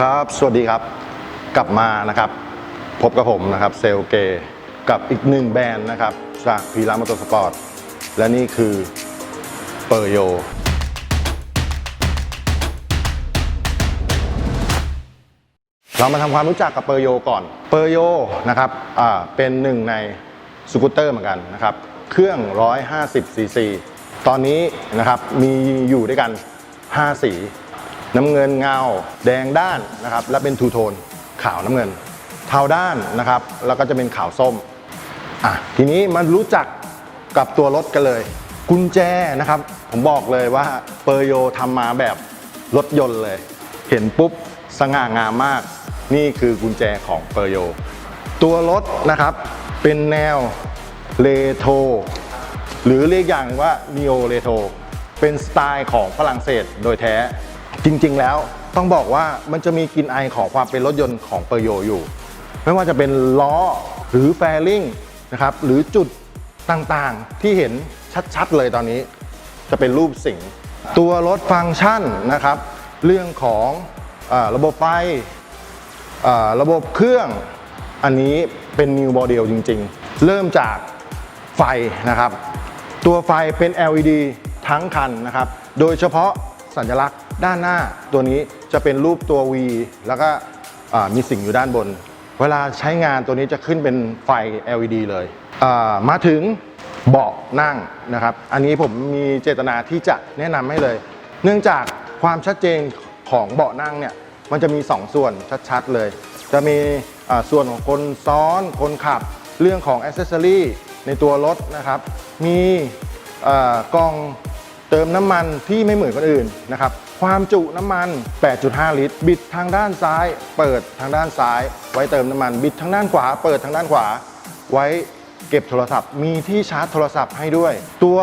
ครับ สวัสดีครับ กลับมานะครับ พบกับผมนะครับเซลเกกับอีกหนึ่งแบรนด์นะครับ จากพีรามอเตอร์สปอร์ต และนี่คือเปอร์โย เรามาทำความรู้จักกับเปอร์โยก่อน เปอร์โยนะครับ อ่า เป็นหนึ่งในสกูตเตอร์เหมือนกันนะครับ เครื่อง 150ซีซี ตอนนี้นะครับ มีอยู่ด้วยกัน 5 สี น้ำเงินเงา แดงด้านนะครับ และเป็นทูโทนขาวน้ำเงิน เทาด้านนะครับ แล้วก็จะเป็นขาวส้มอะทีนี้มารู้จักกับตัวรถกันเลย กุญแจนะครับ ผมบอกเลยว่าเปอร์โยทำมาแบบรถยนต์เลย เห็นปุ๊บสง่างามมาก นี่คือกุญแจของเปอร์โย ตัวรถนะครับเป็นแนวเลโทหรือเรียกอย่างว่า neo retro เป็นสไตล์ของฝรั่งเศสโดยแท้ จริงๆแล้วต้องบอกว่ามันจะมีกลิ่นไอของความเป็นรถยนต์ของเปอร์โยอยู่ ไม่ว่าจะเป็นล้อหรือแฟริงนะครับหรือจุดต่างๆที่เห็นชัดๆเลยตอนนี้ จะเป็นรูปสิงตัวรถฟังก์ชันนะครับ เรื่องของอระบบไฟระบบเครื่องอันนี้เป็น new model จริงๆ เริ่มจากไฟนะครับ ตัวไฟเป็น LED ทั้งคันนะครับ โดยเฉพาะสัญลักษณ์ ด้านหน้าตัวนี้จะเป็นรูปตัว V แล้วก็มีสิ่งอยู่ด้านบน เวลาใช้งานตัวนี้จะขึ้นเป็นไฟ LED เลยมาถึงเบาะนั่งนะครับ อันนี้ผมมีเจตนาที่จะแนะนำให้เลย เนื่องจากความชัดเจนของเบาะนั่งเนี่ยมันจะมี 2 ส่วนชัดๆเลย จะมีส่วนของคนซ้อนคนขับ เรื่องของอ c เซสซอรีในตัวรถนะครับ มีกล่องเติมน้ำมันที่ไม่เหมือนคนอื่นนะครับ ความจุน้ำมัน 8.5 ลิตร บิดทางด้านซ้าย เปิดทางด้านซ้าย ไว้เติมน้ำมัน บิดทางด้านขวา เปิดทางด้านขวา ไว้เก็บโทรศัพท์ มีที่ชาร์จโทรศัพท์ให้ด้วย ตัว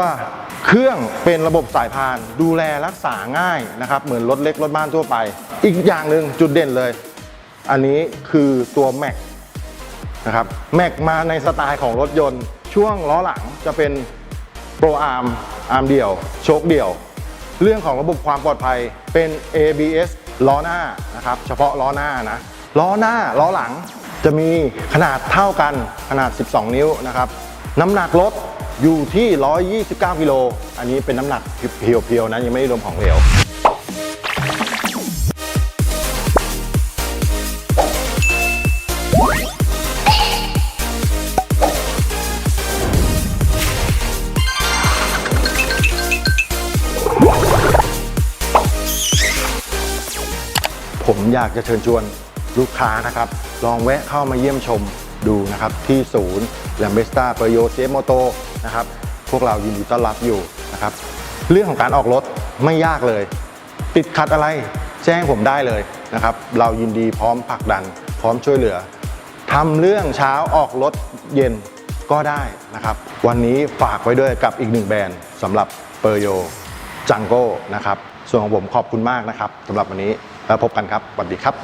เครื่องเป็นระบบสายพาน ดูแลรักษาง่ายนะครับ เหมือนรถเล็กรถบ้านทั่วไป อีกอย่างหนึ่งจุดเด่นเลย อันนี้คือตัวแม็กนะครับแม็กมาในสไตล์ของรถยนต์ ช่วงล้อหลังจะเป็นโปรอาร์มอาร์มเดี่ยว โชคเดี่ยว เรื่องของระบบความปลอดภัยเป็น ABS ล้อหน้านะครับเฉพาะล้อหน้านะล้อหน้าล้อหลังจะมีขนาดเท่ากันขนาด 12 นิ้วนะครับน้ำหนักรถอยู่ที่ 129 กิโล อันนี้เป็นน้ำหนักเพียวๆนะยังไม่ได้รวมของเหลว ผมอยากจะเชิญชวนลูกค้านะครับ ลองแวะเข้ามาเยี่ยมชมดูนะครับที่ศูนย์แลมเบสตาเปโยเซโมโตนะครับพวกเรายินดีต้อนรับอยู่นะครับ เรื่องของการออกรถไม่ยากเลย ติดขัดอะไรแจ้งผมได้เลยนะครับ เรายินดีพร้อมผลักดัน พร้อมช่วยเหลือทำเรื่องเช้าออกรถเย็นก็ได้นะครับ วันนี้ฝากไว้ด้วยกับอีกหนึ่งแบรนด์สำหรับเปอร์โยจังโก้นะครับ ส่วนของผมขอบคุณมากนะครับสำหรับวันนี้ แล้วพบกันครับสวัสดีครับ